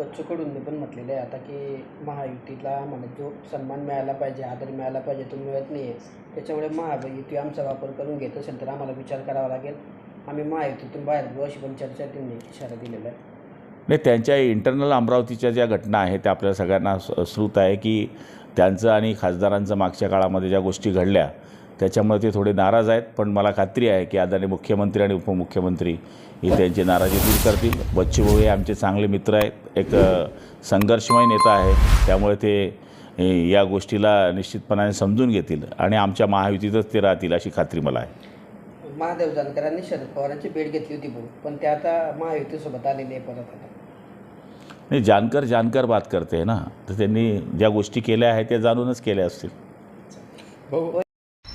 बच्चू कडूंनी पण म्हटलेलं आहे आता की महायुतीला मला जो सन्मान मिळाला पाहिजे आदर मिळाला पाहिजे तो मिळत नाही आहे त्याच्यामुळे महायुती आमचा वापर करून घेत असेल तर आम्हाला विचार करावा लागेल. आम्ही महायुतीतून बाहेर पडू अशी पण चर्चा त्यांनी इशारा दिलेला आहे. नाही त्यांच्या इंटरनल अमरावतीच्या ज्या घटना आहेत त्या आपल्या सगळ्यांना श्रुत आहे की त्यांचं आणि खासदारांचं मागच्या काळामध्ये ज्या गोष्टी घडल्या त्याच्यामुळे ते थोडे नाराज आहेत. पण मला खात्री आहे की आदरणीय मुख्यमंत्री आणि उपमुख्यमंत्री ही त्यांची नाराजी दूर करतील. बच्चूभाऊ हे आमचे चांगले मित्र आहेत. एक संघर्षमय नेता आहे. त्यामुळे ते या गोष्टीला निश्चितपणाने समजून घेतील आणि आमच्या महायुतीतच ते राहतील अशी खात्री मला आहे. महादेव जानकरांनी शरद पवारांची भेट घेतली होती भाऊ पण ते आता महायुतीसोबत आलेले आहे परत आता. नाही जानकर जानकर बात करते है ना. तर त्यांनी ज्या गोष्टी केल्या आहेत त्या जाणूनच केल्या असतील. भाऊ